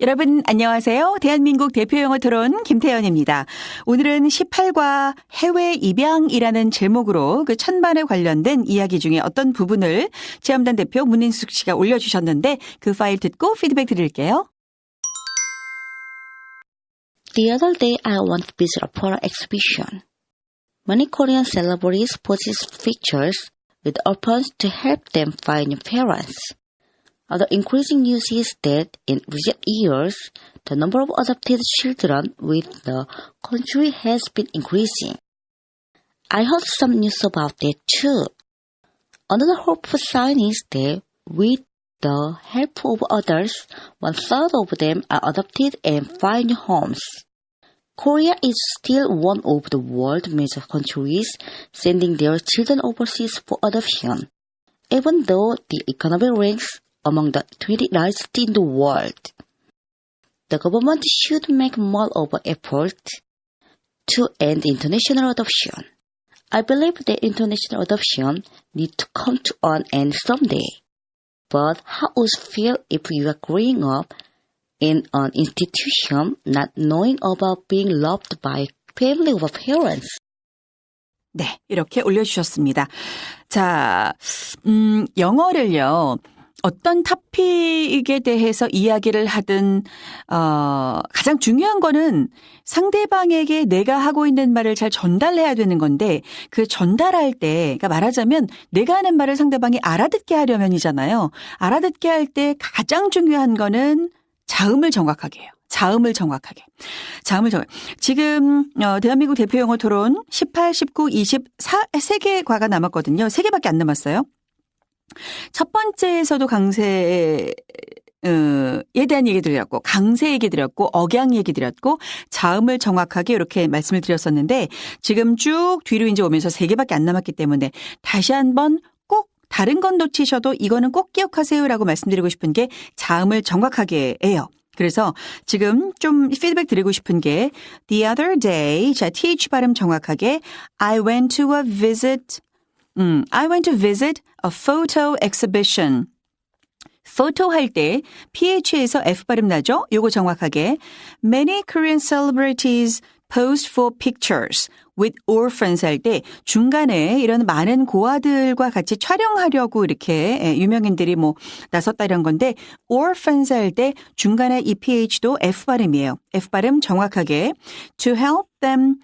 여러분 안녕하세요. 대한민국 대표 영어 토론 김태연입니다. 오늘은 18과 해외 입양이라는 제목으로 그 천만에 관련된 이야기 중에 어떤 부분을 체험단 대표 문인숙 씨가 올려주셨는데 그 파일 듣고 피드백 드릴게요. The other day I went to visit a photo exhibition. Many Korean celebrities post pictures with orphans to help them find new parents. Other increasing news is that in recent years, the number of adopted children with the country has been increasing. I heard some news about that too. Another hopeful sign is that with the help of others, one third of them are adopted and find homes. Korea is still one of the world's major countries sending their children overseas for adoption, even though the economy ranks among the 20 largest in the world. The government should make more of an effort to end international adoption. I believe that international adoption need to come to an end someday. But how would you feel if you are growing up in an institution not knowing about being loved by family of parents? 네, 이렇게 올려주셨습니다. 자, 음, 영어를요. 어떤 토픽에 대해서 이야기를 하든 어, 가장 중요한 거는 상대방에게 내가 하고 있는 말을 잘 전달해야 되는 건데 그 전달할 때 그러니까 말하자면 내가 하는 말을 상대방이 알아듣게 하려면이잖아요. 알아듣게 할 때 가장 중요한 거는 자음을 정확하게 해요. 자음을 정확하게. 자음을 정확. 지금 어, 대한민국 대표 영어 토론 18, 19, 24 3개 과가 남았거든요. 3개밖에 안 남았어요. 첫 번째에서도 강세 에 대한 얘기 드렸고 강세 얘기 드렸고 억양 얘기 드렸고 자음을 정확하게 이렇게 말씀을 드렸었는데 지금 쭉 뒤로 이제 오면서 세 개밖에 안 남았기 때문에 다시 한번 꼭 다른 건 놓치셔도 이거는 꼭 기억하세요라고 말씀드리고 싶은 게 자음을 정확하게 해요. 그래서 지금 좀 피드백 드리고 싶은 게 the other day 자 th 발음 정확하게 I went to a visit 음, I went to visit a photo exhibition. photo 할 때 ph에서 f 발음 나죠? 요거 정확하게 many Korean celebrities posed for pictures with orphans 할 때 중간에 이런 많은 고아들과 같이 촬영하려고 이렇게 예, 유명인들이 뭐 나섰다 이런 건데 orphans 할 때 중간에 이 ph도 f 발음이에요. f 발음 정확하게 to help them